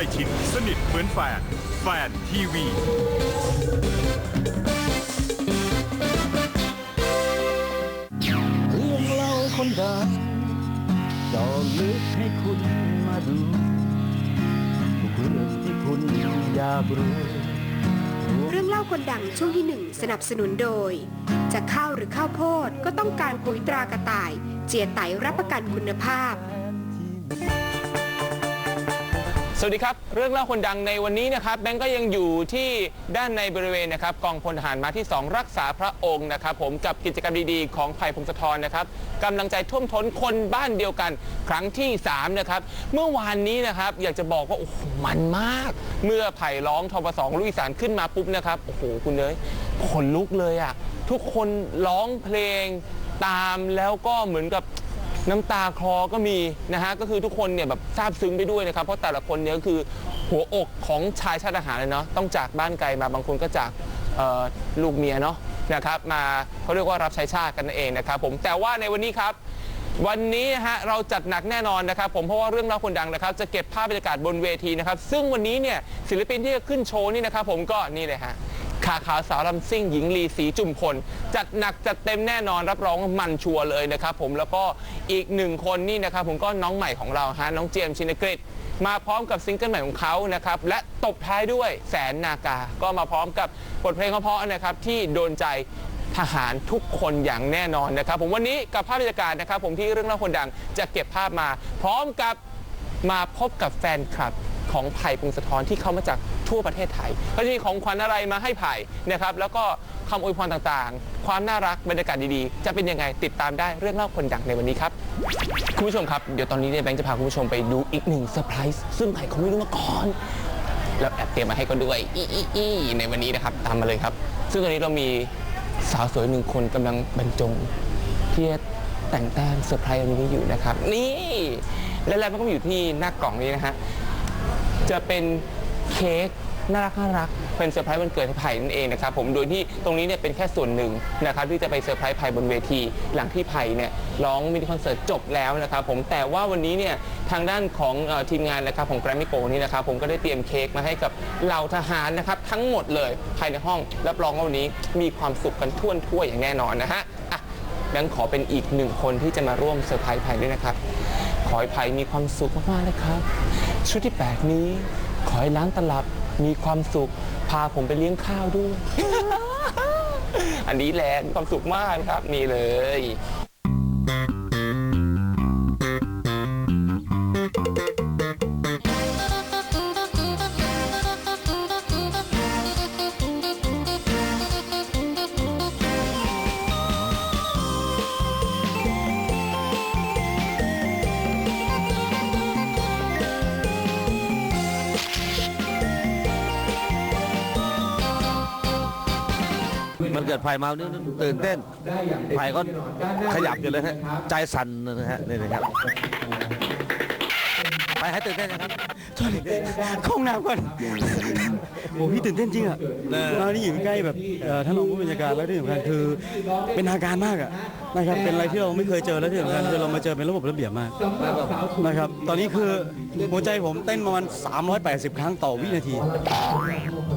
ล้ชิดสนิทเหมือนแฟน แฟนทีวี เรื่องเล่าคนดังเจอลึกให้คุณมาดูทุกเรื่องที่คุณอยากรู้เรื่องเล่าคนดังช่วงที่1สนับสนุนโดย จะข้าวหรือข้าวโพดก็ต้องการปุ๋ยตรากระต่าย เจียไตรับประกันคุณภาพ สวัสดีครับ เรื่องเล่าคนดังในวันนี้นะครับแบงก์ก็ยังอยู่ที่ด้านในบริเวณนะครับกองพลทหารมาที่ 2 รักษาพระองค์นะครับผมกับกิจกรรมดีๆ ของไผ่พงศธรนะครับกำลังใจท่วมท้นคนบ้านเดียวกันครั้งที่ 3 นะครับ เมื่อวานนี้นะครับอยากจะบอกว่าโอ้โหมันมาก เมื่อไผ่ร้องทบสองลูกอีสานขึ้นมาปุ๊บนะครับโอ้โหคุณเนยขนลุกเลยอะ่ะทุกคนร้องเพลงตามแล้วก็เหมือนกับ น้ำตาคลอก็มีนะฮะก็คือทุกคนเนี่ยแบบซาบซึ้งไปด้วยนะครับ เพราะแต่ละคนเนี่ยก็คือหัวอกของชายชาติทหารเลยเนาะต้องจากบ้านไกลมาบางคนก็จากลูกเมียเนาะนะครับมาเขาเรียกว่ารับใช้ชาติกันเองนะครับผมแต่ว่าในวันนี้ครับวันนี้ฮะเราจัดหนักแน่นอนนะครับผมเพราะว่าเรื่องเล่าคนดังนะครับ จะเก็บภาพบรรยากาศบนเวทีนะครับ ซึ่งวันนี้เนี่ยศิลปินที่จะขึ้นโชว์นี่นะครับผมก็นี่เลยฮะ ขาขาวสาวลำซิ่งหญิงลีสีจุ่มพลจัดหนักจัดเต็มแน่นอนรับรองมันชัวร์เลยนะครับผมแล้วก็อีกหนึ่งคนนี่นะครับผมก็น้องใหม่ของเราฮะน้องเจมส์ชินกฤษมาพร้อมกับซิงเกิลใหม่ของเขานะครับ และตบท้ายด้วยแสนนากา ก็มาพร้อมกับบทเพลงเพราะๆนะครับ ที่โดนใจทหารทุกคนอย่างแน่นอนนะครับ ผมวันนี้กับภาพบรรยากาศนะครับ ผมที่เรื่องเล่าคนดังจะเก็บภาพมา พร้อมกับมาพบกับแฟนคลับของไผ่พงศธรที่เขามาจาก ทั่วประเทศไทยเขาจะมีของขวัญอะไรมาให้ไผ่นะครับแล้วก็คำอวยพรต่างๆ ความน่ารักบรรยากาศดีๆ จะเป็นยังไงติดตามได้เรื่องเล่าคนดังในวันนี้ครับคุณผู้ชมครับเดี๋ยวตอนนี้เนี่ยแบงค์จะพาคุณผู้ชมไปดูอีกหนึ่งเซอร์ไพรส์ซึ่งไผ่เขาไม่รู้มาก่อนแล้วแอบเตรียมมาให้ก็ด้วยอีอีอีในวันนี้นะครับตามมาเลยครับ ซึ่งตอนนี้เรามีสาวสวยหนึ่งคนกำลังบรรจงที่จะแต่งแต้มเซอร์ไพรส์วันนี้อยู่นะครับ นี่ และแล้วมันก็อยู่ที่หน้ากล่องนี้นะฮะจะเป็น เค้กน่ารักน่ารักเป็นเซอร์ไพรส์วันเกิดให้ไผ่นั่นเองนะครับผมโดยที่ตรงนี้เนี่ยเป็นแค่ส่วนหนึ่งนะครับที่จะไปเซอร์ไพรส์ไผ่บนเวที หลังที่ไผ่เนี่ยร้องมินิคอนเสิร์ตจบแล้วนะครับผมแต่ว่าวันนี้เนี่ยทางด้านของเอ่อทีมงานนะครับของแกรมมี่โกนี่นะครับผมก็ได้เตรียมเค้กมาให้กับเหล่าทหารนะครับทั้งหมดเลยภายในห้องรับรองว่าวันนี้มีความสุขกันทั่วทั่วอย่างแน่นอนนะฮะอะแบงขอเป็นอีกหนึ่งคนที่จะมาร่วมเซอร์ไพรส์ไผ่ด้วยนะครับ ขอให้ไผ่มีความสุขมากๆเลยครับ ชุดที่แปดนี้ ขอให้ร้านตลับมีความสุข พาผมไปเลี้ยงข้าวด้วย อันนี้แหละมีความสุขมากครับนี่เลย เกิดไผ่มานี่ตื่นเต้นไผ่ก็ขยับอยู่เลยฮะใจสั่นนะฮะนี่นะครับไปให้ตื่นเต้นนะครับเข้าห้องน้ำก่อนโอ้พี่ตื่นเต้นจริงอะมานี่อยู่ใกล้แบบเอ่อท่านรองผู้บัญชาการแล้วที่สำคัญคือเป็นทางการมากอะนะครับเป็นอะไรที่เราไม่เคยเจอแล้วที่สำคัญคือเรามาเจอเป็นระบบระเบียบมากนะครับตอนนี้คือหัวใจผมเต้นประมาณ380 ครั้งต่อวินาที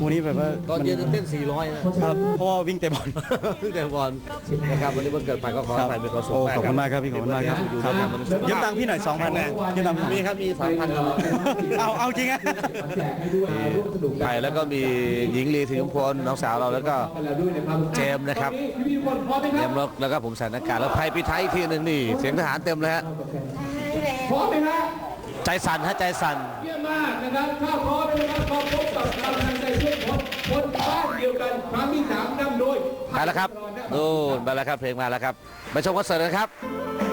วันนี้แบบว่าตอนเย็นเต้น 400 นะครับเพราะว่าวิ่งเตะบอลแต่ก่อนนะครับวันนี้วันเกิดไผ่ก็ขอให้ไผ่มีความสุขโอ้ขอบคุณมากครับพี่ขอบคุณมากครับครับยืมตังค์พี่หน่อย2,000นะยืมตังค์พี่มีครับมี2,000ครับเอาเอาจริงอะไผ่แล้วก็มีหญิงลีสิงห์พลน้องสาวเราแล้วก็เจมส์นะครับเจมส์แล้วแล้วก็ผมใส่หน้ากากแล้วไผ่ปีไทยอีกทีหนึ่งนี่เสียงทหารเต็มเลยฮะพร้อมไหมฮะ ใจสั่นฮะใจสั่นเยี่ยมมากนะครับถ้าพร้อมแล้วนะครับมาพบกับกำลังใจช่วยคนคนบ้านเดียวกันครั้งที่สามนำโดยมาแล้วครับนู่นมาแล้วครับเพลงมาแล้วครับไปชมคอนเสิร์ตกันครับ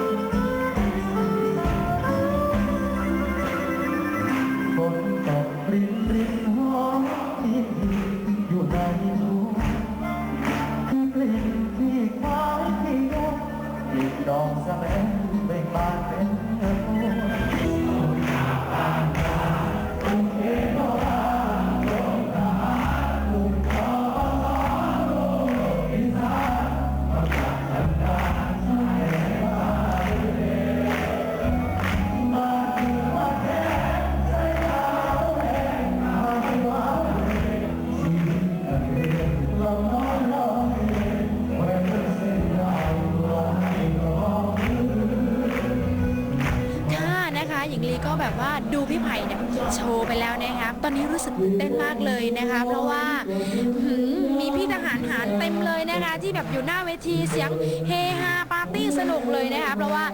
เพราะว่าหืมีพี่ทหารหารเต็มเลยนะคะที่แบบอยู่หน้าเวทีเสียงเฮฮาปาร์ตี้สนุกเลยนะคะเพราะว่า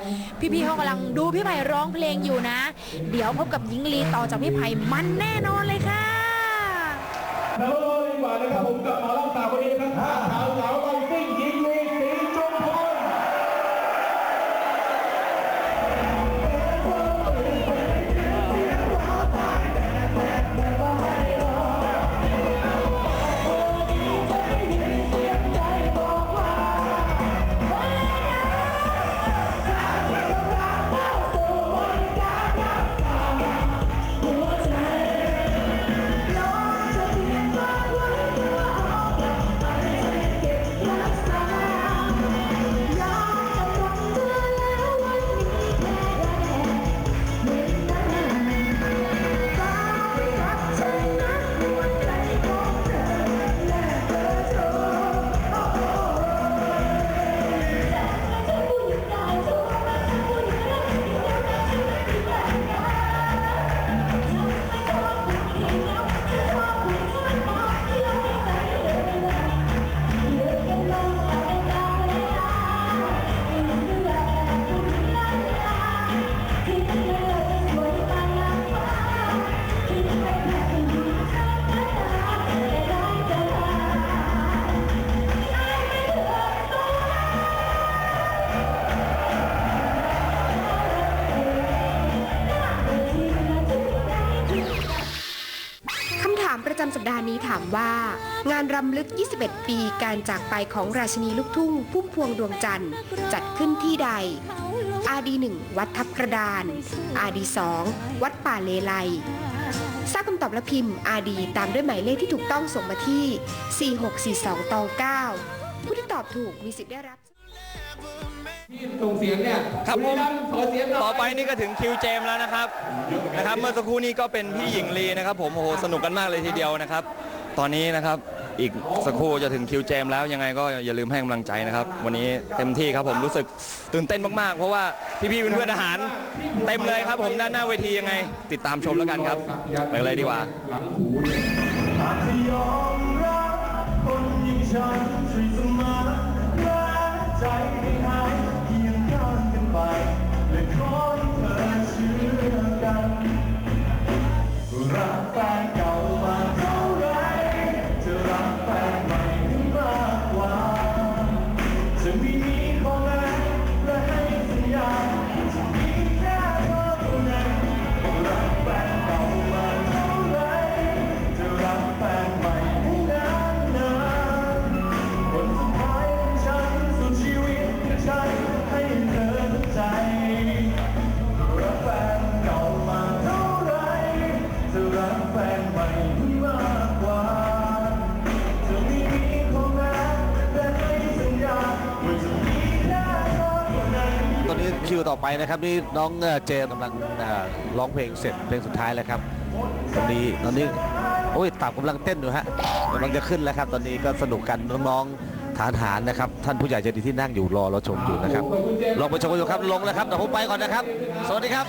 พี่ๆเขากำลังดูพี่ไผ่ร้องเพลงอยู่นะ เดี๋ยวพบกับหญิงลีต่อจากพี่ไผ่มันแน่นอนเลยค่ะ แล้วดีกว่านะครับผมกับหมอลำสาวคนนี้นะครับสาวสาวาห์นี้ถามว่า งานรำลึก 21 ปีการจากไปของราชินีลูกทุ่งพุ่มพวงดวงจันทร์ จัดขึ้นที่ใด อาดี1วัดทับกระดาน อาดี2วัดป่าเลไลทราบคำตอบและพิมพ์อาดีตามด้วยหมายเลขที่ถูกต้องส่งมาที่ 4642ตอง9ผู้ที่ตอบถูกมีสิทธิ์ได้รับส่งเสียงเนี่ยครับผมขอเสียงหน่อยต่อไปนี่ก็ถึงคิวเจมส์แล้วนะครับนะครับ เมื่อสักครู่นี้ก็เป็นพี่หญิงลีนะครับ ผมโอ้โหสนุกกันมากเลยทีเดียวนะครับ ตอนนี้นะครับอีกสักครู่จะถึงคิวเจมแล้วยังไงก็อย่าลืมให้กำลังใจนะครับ วันนี้เต็มที่ครับผมรู้สึกตื่นเต้นมากๆ เพราะว่าพี่ๆเพื่อนๆทหาร เต็มเลยครับผมด้านหน้าเวทียังไง ติดตามชมแล้วกันครับไปเลยดีกว่า ไปนะครับนี่น้องเจมกำลังร้องเพลงเสร็จเพลงสุดท้ายแล้วครับตอนนี้ตอนนี้โอ้ยตับกำลังเต้นอยู่ฮะกำลังจะขึ้นแล้วครับ ตอนนี้ก็สนุกกันน้องๆฐานหารนะครับ ท่านผู้ใหญ่ใจดีที่นั่งอยู่รอเราชมอยู่นะครับลองไปชมกันอยู่ครับลงแล้วครับเดี๋ยวผมไปก่อนนะครับ สวัสดีครับ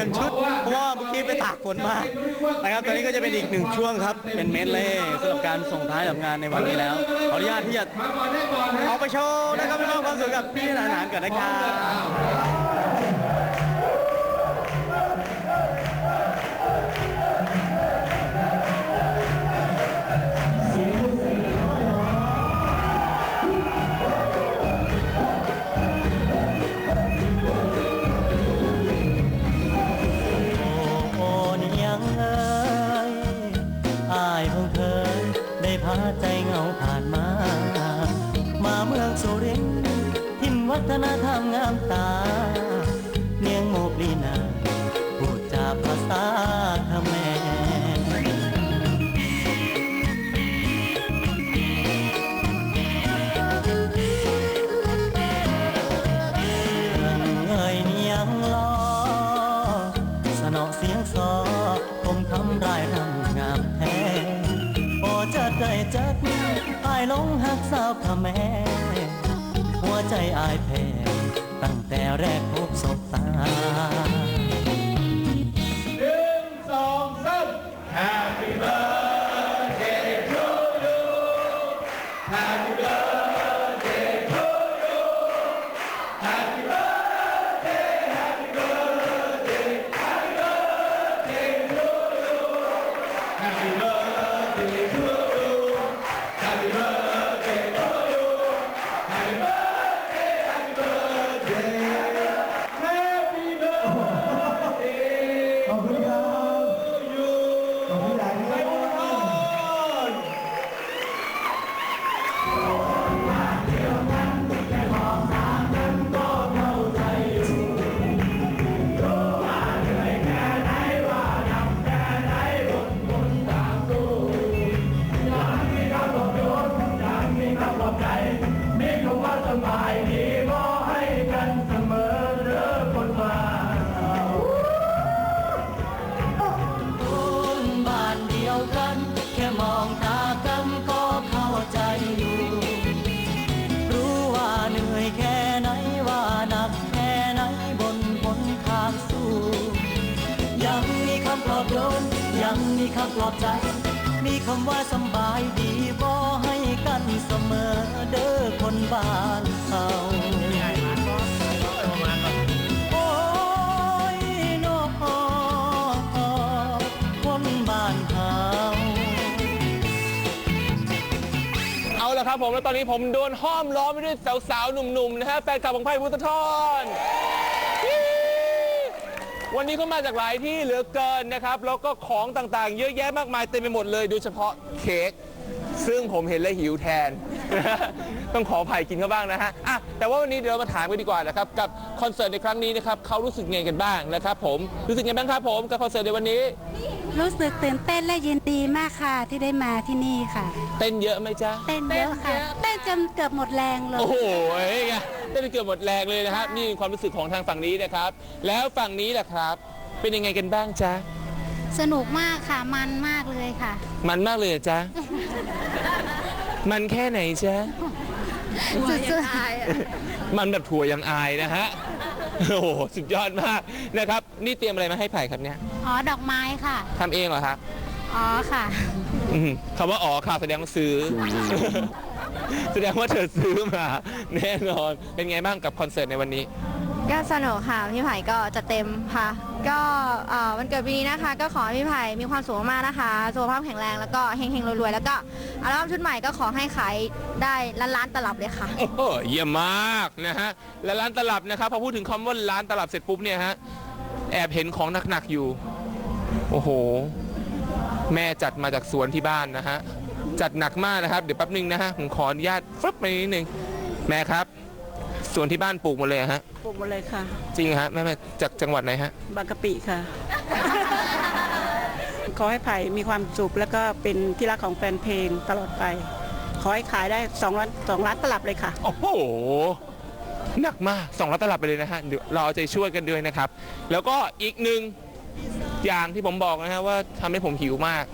ลี่ยนชุด เพราะว่าเมื่อกี้ไปตากฝนมานะครับตอนนี้ก็จะเป็นอีกหนึ่งช่วงครับ เป็นเมดเล่สำหรับการส่งท้ายกับงานในวันนี้แล้ว ขออนุญาตที่จะเอาได้ก่อกไปโชว์นะครับไปมองความสุขกับพี่ทหารก่อนนะครับ อบใจ มีคำว่าสบายดีบ่ให้กันเสมอเด้อคนบ้านเขาโอ้ยนอคนบ้านเขาเอาละครับผมแล้วตอนนี้ผมโดนห้อมล้อมไปด้วยสาวๆหนุ่มๆนะฮะแฟนคลับของไพ่พุทธทร วันนี้เขามาจากหลายที่เหลือเกินนะครับ แล้วก็ของต่างๆ เยอะแยะมากมายเต็มไปหมดเลย โดยเฉพาะเค้กซึ่งผมเห็นแล้วหิวแทน ต้องขอไผ่กินเขาบ้างนะฮะอะแต่ว่าวันนี้เดี๋ยวเรามาถามกันดีกว่านะครับกับคอนเสิร์ตในครั้งนี้นะครับเขารู้สึกไงกันบ้างนะครับผมรู้สึกไงบ้างครับผมกับคอนเสิร์ตในวันนี้ รู้สึกตื่นเต้นและยินดีมากค่ะที่ได้มาที่นี่ค่ะ เต้นเยอะไหมจ๊ะ เต้นเยอะค่ะ เต้นจนเกือบหมดแรงเลย โอ้โหไงได้ไปเกือบหมดแรงเลยนะครับ นี่ความรู้สึกของทางฝั่งนี้นะครับ แล้วฝั่งนี้แหละครับ เป็นยังไงกันบ้างจ๊ะ สนุกมากค่ะ มันมากเลยค่ะ มันมากเลยเหรอจ๊ะ มันแค่ไหนจ๊ะ สุดมันแบบถั่วยังอายนะฮะ โอ้โหสุดยอดมากนะครับ นี่เตรียมอะไรมาให้ไผ่ครับเนี่ยๆอ๋อ ดอกไม้ค่ะ ทำเองเหรอครับอ๋อค่ะ อืมคำว่าอ๋อค่ะแสดงว่าซื้อ แสดงว่าเธอซื้อมา แน่นอนเป็นไงบ้างกับคอนเสิร์ตในวันนี้ ก็สนุกค่ะพี่ไผ่ก็จะเต็มค่ะ ก็เอ่อวันเกิดปีนี้นะคะ ก็ขอให้พี่ไผ่มีความสุขมากๆนะคะสุขภาพแข็งแรงแล้วก็เฮงๆรวยๆแล้วก็อัลบั้มชุดใหม่ก็ขอให้ขายได้ล้านๆตลับเลยค่ะ โอ้โหเยี่ยมมากนะฮะ และร้านตลับนะครับพอพูดถึงคำว่าร้านตลับเสร็จปุ๊บเนี่ยฮะ แอบเห็นของหนักๆอยู่ โอ้โห แม่จัดมาจากสวนที่บ้านนะฮะ จัดหนักมากนะครับ เดี๋ยวแป๊บนึงนะฮะ ผมขออนุญาตฟึบไปนิดนึง แม่ครับ สวนที่บ้านปลูกหมดเลยเหรอฮะ ปลูกหมดเลยค่ะ จริงฮะแม่แม่จากจังหวัดไหนฮะ บางกะปิค่ะ ขอให้ไผ่มีความสุขแล้วก็เป็นที่รักของแฟนเพลงตลอดไป ขอให้ขายได้2ล้าน2ล้านตลับเลยค่ะ โอ้โห หนักมากสองร้อยตลับไปเลยนะฮะเดี๋ยวเราเอาใจช่วยกันด้วยนะครับ แล้วก็อีกหนึ่งอย่างที่ผมบอกนะฮะว่าทำให้ผมหิวมาก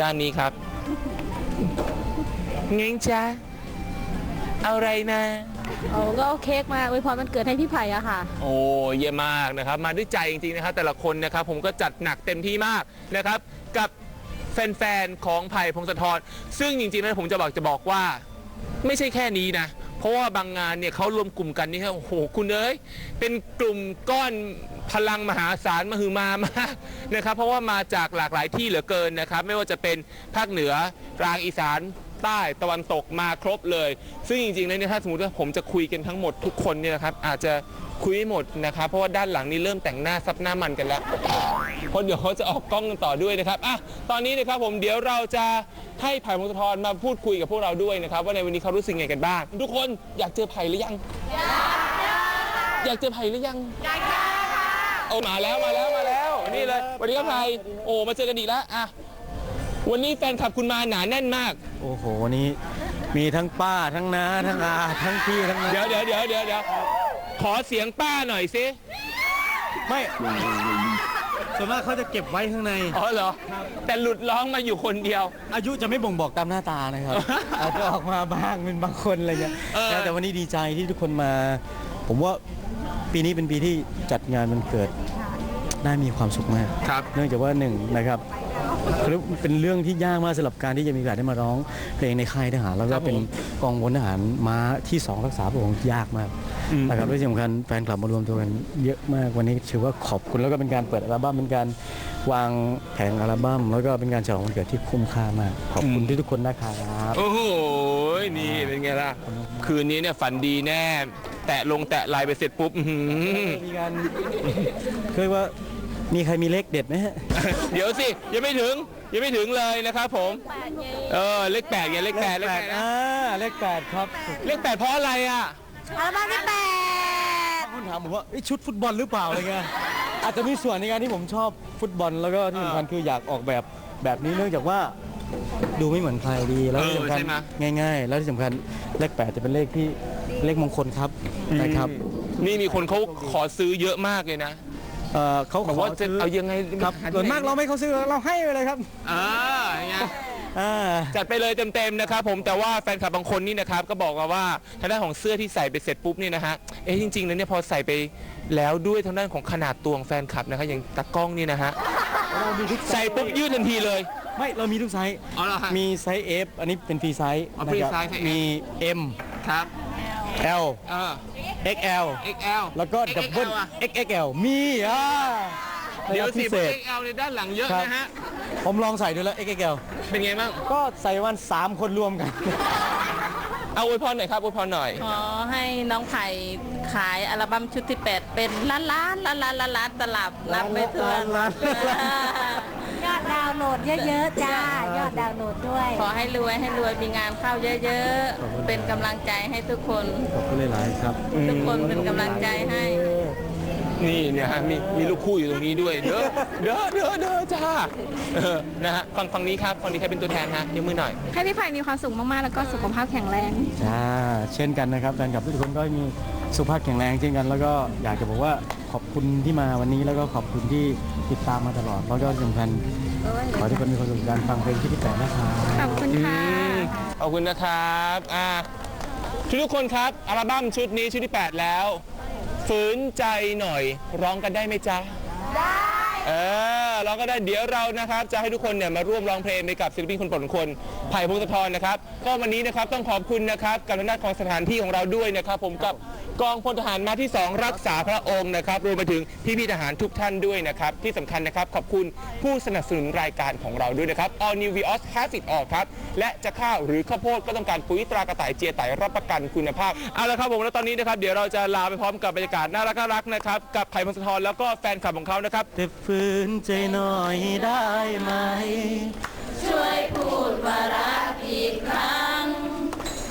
ด้านนี้ครับเง้งจ้า เอาอะไรนะโอ้ก็เอาเค้กมาอวยพรวันเกิดให้พี่ไผ่อะค่ะ โอ้เยี่ยมมากนะครับ มาด้วยใจจริงๆนะครับ แต่ละคนนะครับผมก็จัดหนักเต็มที่มากนะครับ กับแฟนๆของไผ่พงศธรซึ่งจริงๆแล้วผมจะบอกจะบอกว่า ไม่ใช่แค่นี้นะ เพราะว่าบางงานเนี่ยเขารวมกลุ่มกันนี่ครับโอ้โหคุณเอ้ยเป็นกลุ่มก้อนพลังมหาศาลมหึมามากนะครับ เพราะว่ามาจากหลากหลายที่เหลือเกินนะครับ ไม่ว่าจะเป็นภาคเหนือกลางอีสาน ใต้ตะวันตกมาครบเลย ซึ่งจริงๆแล้วเนี่ยถ้าสมมติว่าผมจะคุยกันทั้งหมดทุกคนเนี่ยนะครับอาจจะคุยไม่หมดนะครับ เพราะว่าด้านหลังนี้เริ่มแต่งหน้าซับหน้ามันกันแล้วเพราะเดี๋ยวเขาจะออกกล้องกันต่อด้วยนะครับอะตอนนี้นะครับผมเดี๋ยวเราจะให้ไผ่พงศธรมาพูดคุยกับพวกเราด้วยนะครับ ว่าในวันนี้เขารู้สึกไงกันบ้าง ทุกคนอยากเจอไผ่หรือยัง อยากเจอไผ่หรือยังอยากเจอค่ะโอ้มาแล้วมาแล้วมาแล้วนี่เลยวันนี้ก็ไผ่โอ้มาเจอกันอีกแล้วอะ วันนี้แฟนคลับคุณมาหนาแน่นมาก โอ้โหวันนี้มีทั้งป้าทั้งน้าทั้งอาทั้งพี่ทั้งน้าเดี๋ยวเดี๋ยวเดี๋ยวเดี๋ยวเดี๋ยวขอเสียงป้าหน่อยสิไม่ส่วนมากเขาจะเก็บไว้ข้างใน อ๋อเหรอ แต่หลุดร้องมาอยู่คนเดียว อายุจะไม่บ่งบอกตามหน้าตานะครับ อาจจะออกมาบ้างเป็นบางคนอะไรเงี้ยเออ แต่วันนี้ดีใจที่ทุกคนมา ผมว่าปีนี้เป็นปีที่จัดงานมันเกิดน่ามีความสุขมาก ครับ เนื่องจากว่าหนึ่งนะครับคือ เป็นเรื่องที่ยากมากสำหรับการที่จะมีโอกาสได้มาร้องเพลงในค่ายทหาร แล้วก็เป็นกองพลทหารม้าที่สองรักษาพระองค์ยากมากนะครับและที่สำคัญแฟนคลับมารวมตัวกันเยอะมากวันนี้ถือว่าขอบคุณแล้วก็เป็นการเปิดอัลบั้มเป็นการวางแผงอัลบั้ม แล้วก็เป็นการฉลองวันเกิดที่คุ้มค่ามาก ขอบคุณที่ทุกคนนะครับโอ้โหนี่เป็นไงล่ะ คืนนี้เนี่ยฝันดีแน่ แตะลงแตะลายไปเสร็จปุ๊บอื้อหือมีการเคยว่า มีใครมีเลขเด็ดไหมฮะ เดี๋ยวสิยังไม่ถึงยังไม่ถึงเลยนะครับผมเออเลขแปดไงเลขแปดเลขแปดนะอ่า เลขแปดครับเลขแปดเพราะอะไรอะ อัลบั้มที่แปดคุณถามผมว่าเอ้ยชุดฟุตบอลหรือเปล่าอะไรเงี้ย อาจจะมีส่วนในการที่ผมชอบฟุตบอลแล้วก็ที่สำคัญคืออยากออกแบบแบบนี้เนื่องจากว่าดูไม่เหมือนใครดีแล้วที่สำคัญเออใช่ไหม ง่าย ๆ แล้วที่สำคัญเลขแปดจะเป็นเลขที่เลขมงคลครับนะครับ นี่มีคนเขาขอซื้อเยอะมากเลยนะ เอ่อเขาบอกขอว่าจะซื้อเอายังไงครับหที่ส่วนมากไหเราไม่เขาซื้อเราให้ไปเลยครับอ่าอย่างเงี้ย อ่า จัดไปเลยเต็มๆนะครับผมแต่ว่าแฟนคลับบางคนนี่นะครับก็บอกมาว่าทางด้านของเสื้อที่ใส่ไปเสร็จปุ๊บเนี่ยนะฮะเอ๊ะจริงๆแล้วเนี่ยพอใส่ไปแล้วด้วยทางด้านของขนาดตัวของแฟนคลับนะครับอย่างตากล้องนี่นะฮะใส่ปุ๊บยืดทันทีเลยไม่เรามีทุกไซส์อ๋อเหรอฮะ มีไซส์ F อันนี้เป็นฟรีไซส์อ๋อนะ free ครับ size ให้ F มี M ครับ L เออ XL XL แล้วก็ XXL ดับเบิล อะ XXL มีอ่าเดี๋ยวสิพิเศษ XL ในด้านหลังเยอะครับ นะฮะ ผมลองใส่ดูแล้ว XXL เป็นไงบ้าง ก็ใส่วันสามคนรวมกัน เอาอวยพรหน่อยครับอวยพรหน่อย ขอให้น้องไผ่ขายอัลบั้มชุดที่ 8 เป็นล้านล้านล้านล้านล้านล้านตลับนับไม่ถ้วนล้านล้านยอด ดาวน์โหลดเยอะๆจ้ายอดดาวน์โหลดด้วย ขอให้รวยให้รวยมีงานเข้าเยอะๆ เป็นกำลังใจให้ทุกคน ขอบคุณหลายๆครับ ทุกคนเป็นกำลังใจให้ นี่เนี่ยฮะมีมีลูกคู่อยู่ตรงนี้ด้วยเด้อเด้อเด้อเด้อจ้าเออนะฮะฝั่งฝั่งนี้ครับฝั่งนี้ใครเป็นตัวแทนฮะยกมือหน่อย ให้พี่ไผ่มีความสุขมากๆ แล้วก็สุขภาพแข็งแรงจ้าเช่นกันนะครับแฟนคลับทุกคนก็มีสุขภาพแข็งแรงเช่นกัน แล้วก็อยากจะบอกว่าขอบคุณที่มาวันนี้แล้วก็ขอบคุณที่ติดตามมาตลอด แล้วก็ที่สำคัญ ขอให้ทุกคนมีความสุขกับการฟังเพลงที่พี่แต่นะครับขอบคุณค่ะขอบคุณนะครับอ่าทุกทุกๆคนครับอัลบั้มชุดนี้ชุดที่ 8 แล้ว ฝืนใจหน่อยร้องกันได้ไหมจ๊ะ ได้ เออ ร้องก็ได้เดี๋ยวเรานะครับจะให้ทุกคนเนี่ยมาร่วมร้องเพลงไปกับศิลปินคนโปรดของคนไผ่พงศธรนะครับก็วันนี้นะครับต้องขอบคุณนะครับกับทางด้านของสถานที่ของเราด้วยนะครับ ผมกับกองพลทหารมาที่ 2 รักษาพระองค์นะครับรวมไปถึงพี่พี่ๆทหารทุกท่านด้วยนะครับที่สำคัญนะครับขอบคุณผู้สนับสนุนรายการของเราด้วยนะครับ All New Vios Have It All ครับและจะข้าวหรือข้าวโพดก็ต้องการปุ๋ยตรากระต่ายเจียไตรับประกันคุณภาพเอาละครับผมแล้วตอนนี้นะครับเดี๋ยวเราจะลาไปพร้อมกับบรรยากาศน่ารักน่ารักๆนะครับกับไผ่พงศธรแล้วก็แฟนคลับของเขานะครับ แต่ฝืนใจหน่อยได้ไหม ช่วยพูดว่ารักอีกครั้ง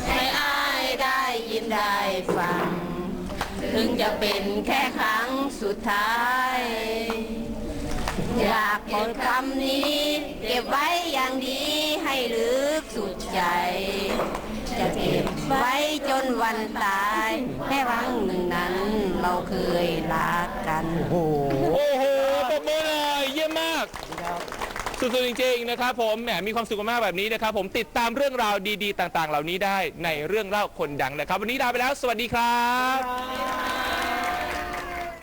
ให้อายได้ยินได้ฟัง ถึงจะเป็นแค่ครั้งสุดท้าย อยากเก็บคำนี้ เก็บไว้อย่างดีให้ลึกสุดใจ จะเก็บไว้จนวันตายแค่ครั้งหนึ่งนั้นเราเคยรักกัน โอ้โห โอ้โหปรบมือหน่อยเยี่ยมมาก สุดๆจริงๆนะครับผมแหมมีความสุขมากแบบนี้นะครับผมติดตามเรื่องราวดีๆ ต่างๆ เหล่านี้ได้ในเรื่องเล่าคนดังนะครับ วันนี้ลาไปแล้ว สวัสดีครับ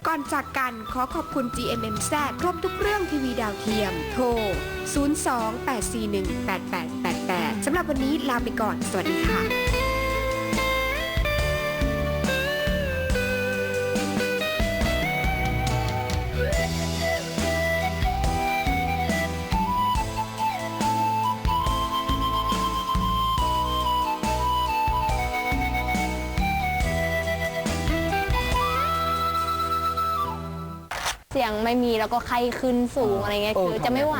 ก่อนจากกันขอขอบคุณ GMMZ ครบทุกเรื่องทีวีดาวเทียม โทร 028418888 สำหรับวันนี้ลาไปก่อน สวัสดีค่ะ สียงไม่มีแล้วก็ไข้ขึ้นสูงอะไรเงี้ยเออคือจะไม่ไหว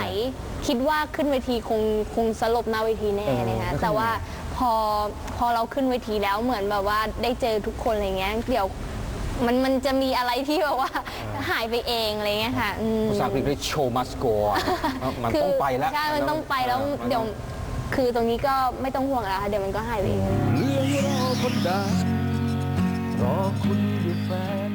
คิดว่าขึ้นเวทีคงคงสลบหน้าเวทีแน่เออนะคะแล้วทำไงแต่ว่าพอพอเราขึ้นเวทีแล้วเหมือนแบบว่าได้เจอทุกคนอะไรเงี้ยเดี๋ยวมันมันจะมีอะไรที่แบบว่าหายไปเองอะไรเงี้ยค่ะอืมภาษาอังกฤษเรียกโชว์มัสโกมันคืต้องไปแล้วใช่ มันต้องไปแล้วเดี๋ยวคือตรงนี้ก็ไม่ต้องห่วงแล้วค่ะเดี๋ยวมันก็หายไปเองเรื่องรอคนดังรอคุณด้วยแฟน